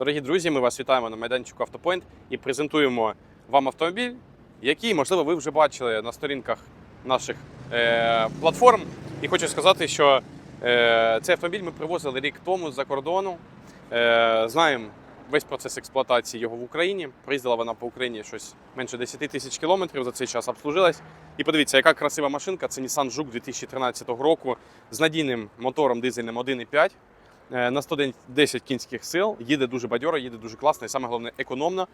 Дорогі друзі, ми вас вітаємо на майданчику Автопоінт і презентуємо вам автомобіль, який, можливо, ви вже бачили на сторінках наших е, платформ. І хочу сказати, що е, цей автомобіль ми привозили рік тому з-за кордону. Е, знаємо весь процес експлуатації його в Україні. Приїздила вона по Україні щось менше 10 тисяч кілометрів за цей час обслужилась. І подивіться, яка красива машинка. Це Nissan Juke 2013 року з надійним мотором дизельним 1,5 е, на 110 кінських сил. Їде дуже бадьоро, їде дуже класно і саме головне економно.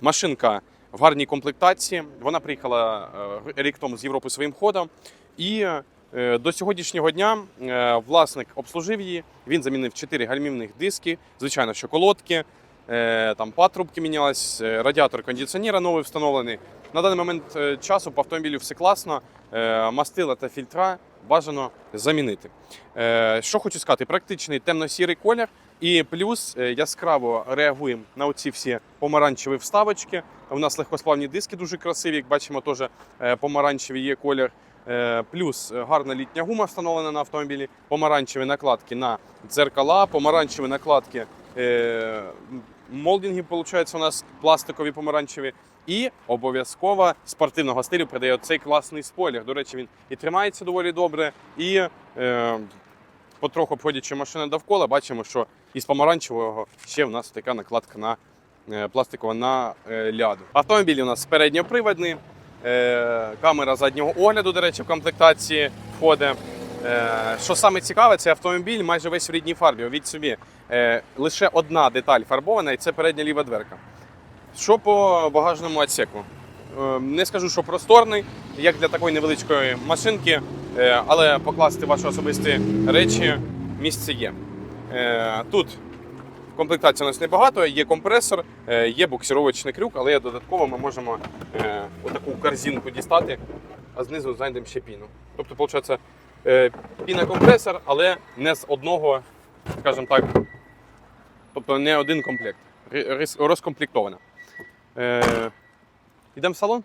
Машинка в гарній комплектації. Вона приїхала е, рік тому з Європи своїм ходом. І е, до сьогоднішнього дня е, власник обслужив її. Він замінив 4 гальмівних диски, звичайно, що колодки, е, там патрубки мінялись, е, радіатор кондиціонера новий встановлений. На даний момент е, часу по автомобілю все класно. Е, Мастила та фільтра бажано замінити. Е, Що хочу сказати, практичний темно-сірий колір, і плюс е, яскраво реагуємо на оці всі помаранчеві вставочки. У нас легкосплавні диски дуже красиві, як бачимо, теж помаранчевий є колір. Плюс гарна літня гума встановлена на автомобілі, помаранчеві накладки на дзеркала, помаранчеві накладки молдинги, виходить, у нас пластикові помаранчеві. І обов'язково спортивного стилю придає цей класний спойлер. До речі, він і тримається доволі добре, і е, потроху обходячи машини довкола, бачимо, що із помаранчевого ще в нас така накладка на е, пластикова на е, ляду. Автомобіль у нас передньоприводний, е, камера заднього огляду, до речі, в комплектації входить. Е, що саме цікаве, цей автомобіль майже весь в рідній фарбі. Від собі е, лише одна деталь фарбована, і це передня ліва дверка. Що по багажному відсеку? Е, Не скажу, що просторний, як для такої невеличкої машинки, е, але покласти ваші особисті речі місце є. Е, Тут комплектації у нас небагато, є компресор, є буксировочний крюк, але додатково ми можемо отаку корзинку дістати, а знизу знайдемо ще піну. Тобто, виходить, пінокомпресор, але не з одного, скажімо так, тобто не один комплект, розкомплектована. Е, Йдемо в салон.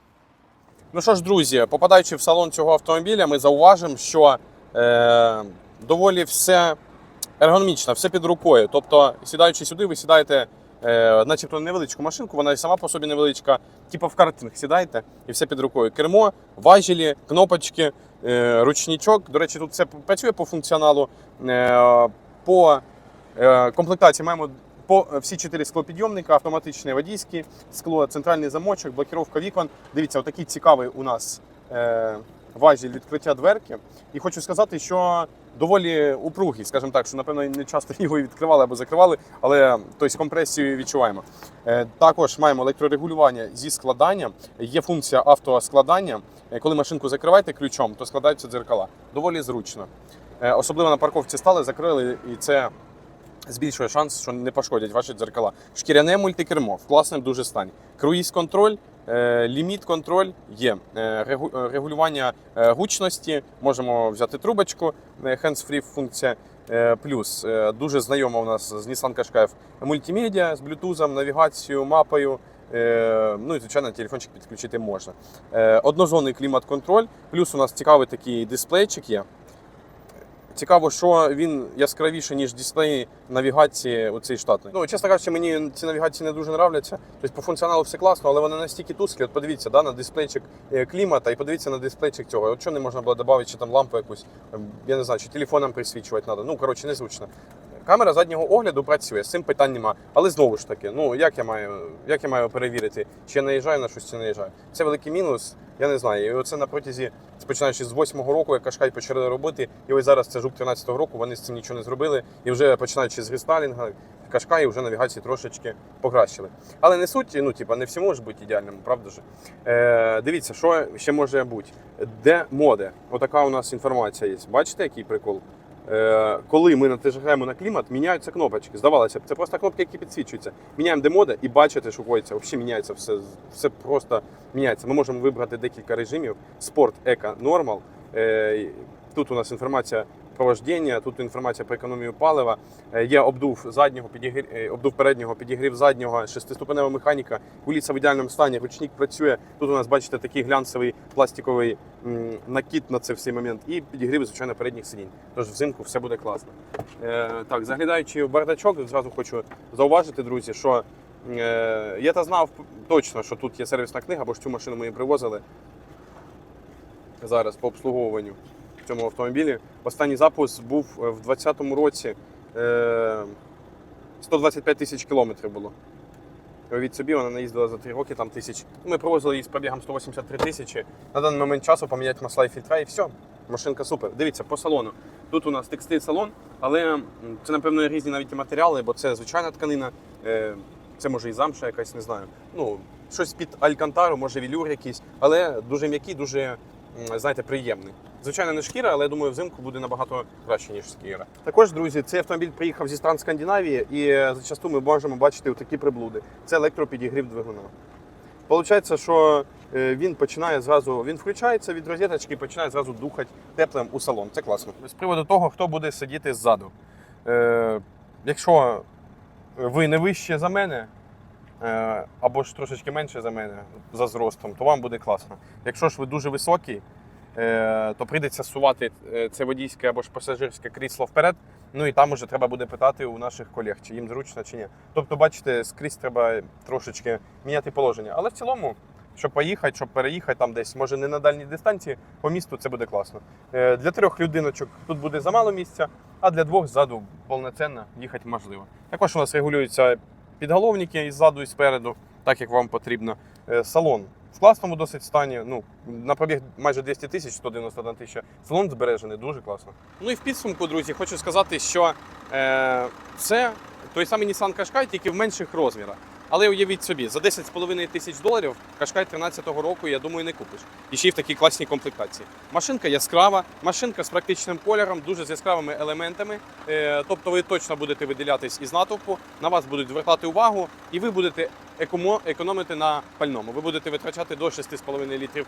Ну що ж, друзі, попадаючи в салон цього автомобіля, ми зауважимо, що е, доволі все ергономічно, все під рукою. Тобто, сідаючи сюди, ви сідаєте, е, начебто невеличку машинку, вона і сама по собі невеличка, типу в картинг сідаєте і все під рукою. Кермо, важелі, кнопочки, е, ручничок. До речі, тут все працює по функціоналу. Е, по е, комплектації маємо по всі чотири склопідйомника, автоматичне водійське скло, центральний замочок, блокіровка вікон. Дивіться, отакий цікавий у нас е, важіль відкриття дверки. І хочу сказати, що доволі упругий, скажімо так, що напевно не часто його відкривали або закривали, але тобто, компресію відчуваємо. Е, також маємо електрорегулювання зі складанням. Є функція автоскладання. Е, Коли машинку закриваєте ключом, то складаються дзеркала. Доволі зручно. Е, особливо на парковці стали, закрили, і це збільшує шанс, що не пошкодять ваші дзеркала. Шкіряне мультикермо в класному дуже стані. Круїз контроль, е, ліміт контроль є. Е, е, регулювання гучності. Можемо взяти трубочку, hands-free функція. Плюс дуже знайома у нас з Nissan Qashqai мультимедіа з блютузом, навігацією, мапою. Ну і звичайно, телефончик підключити можна. Однозонний клімат-контроль. Плюс у нас цікавий такий дисплейчик є. Цікаво, що він яскравіше, ніж дисплей навігації у цей штатний. Ну, чесно кажучи, мені ці навігації не дуже нравляться. Тобто по функціоналу все класно, але вони настільки тусклі. От подивіться да, на дисплейчик е, клімата і подивіться на дисплейчик цього. От що не можна було додати, чи там лампу якусь, ем, я не знаю, чи телефоном присвічувати треба. Ну, коротше, незручно. Камера заднього огляду працює, з цим питань нема. Але знову ж таки, ну як я маю, як я маю перевірити, чи я наїжджаю на щось, чи не наїжджаю. Це великий мінус. Я не знаю. І оце на протязі, починаючи з восьмого року, як Кашкай почали робити, і ось зараз це жук 13-го року, вони з цим нічого не зробили. І вже починаючи з рестайлінга, Кашкай вже навігації трошечки покращили. Але не суть, ну типа не всі може бути ідеальним, правда ж? Е, дивіться, що ще може бути. Де моде? Отака у нас інформація є. Бачите, який прикол? Е, коли ми натискаємо на клімат, міняються кнопочки. Здавалося б, це просто кнопки, які підсвічуються. Міняємо демоди і бачите, що коїться. Взагалі міняється все, все просто міняється. Ми можемо вибрати декілька режимів: спорт, еко, нормал. Е, Тут у нас інформація про тут інформація про економію палива. Е, Є обдув заднього, підігрів, обдув переднього, підігрів заднього, шестиступенева механіка, куліса в ідеальному стані, ручник працює. Тут у нас, бачите, такий глянцевий пластиковий м, накид на це всій момент. І підігрів, звичайно, передніх сидінь. Тож взимку все буде класно. Е, так, заглядаючи в бардачок, зразу хочу зауважити, друзі, що е, я та знав точно, що тут є сервісна книга, бо ж цю машину ми її привозили зараз по обслуговуванню цьому автомобілі. Останній запуск був е, в 2020 році. Е, 125 тисяч кілометрів було. Від собі вона наїздила за 3 роки там тисяч. Ну, Ми привозили її з пробігом 183 тисячі. На даний момент часу поміняти масла і фільтра і все. Машинка супер. Дивіться, по салону. Тут у нас текстиль салон, але це, напевно, різні навіть матеріали, бо це звичайна тканина. Е, Це може і замша якась, не знаю. Ну, щось під алькантару, може вілюр якийсь, але дуже м'який, дуже, знаєте, приємний. Звичайно, не шкіра, але я думаю, взимку буде набагато краще, ніж шкіра. Також, друзі, цей автомобіль приїхав зі стран Скандинавії, і е, зачасту ми можемо бачити такі приблуди. Це електропідігрів двигуна. Получається, що е, він починає зразу, він включається від розеточки і починає зразу духати теплим у салон. Це класно. З приводу того, хто буде сидіти ззаду. Е, якщо ви не вище за мене, е, або ж трошечки менше за мене за зростом, то вам буде класно. Якщо ж ви дуже високий, то прийдеться сувати е, це водійське або ж пасажирське крісло вперед. Ну і там уже треба буде питати у наших колег, чи їм зручно, чи ні. Тобто, бачите, скрізь треба трошечки міняти положення. Але в цілому, щоб поїхати, щоб переїхати там десь, може не на дальній дистанції, по місту це буде класно. Е, Для трьох людиночок тут буде замало місця, а для двох ззаду повноцінно їхати можливо. Також у нас регулюються підголовники і ззаду, і спереду, так як вам потрібно. Е, Салон в класному досить стані. Ну, на пробіг майже 200 тисяч, 191 тисяча. Салон збережений, дуже класно. Ну і в підсумку, друзі, хочу сказати, що е, це той самий Nissan Qashqai, тільки в менших розмірах. Але уявіть собі, за 10,5 тисяч доларів Qashqai 13-го року, я думаю, не купиш. І ще й в такій класній комплектації. Машинка яскрава, машинка з практичним кольором, дуже з яскравими елементами. Е, тобто ви точно будете виділятись із натовпу, на вас будуть звертати увагу, і ви будете економити на пальному. Ви будете витрачати до 6,5 літрів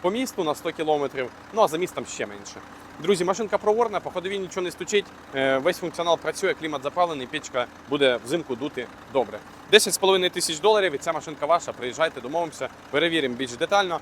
по місту на 100 кілометрів, ну а за містом ще менше. Друзі, машинка проворна, по ходові нічого не стучить. е, Весь функціонал працює, клімат запалений, печка буде взимку дути добре. 10,5 тисяч доларів і ця машинка ваша. Приїжджайте, домовимося, перевіримо більш детально.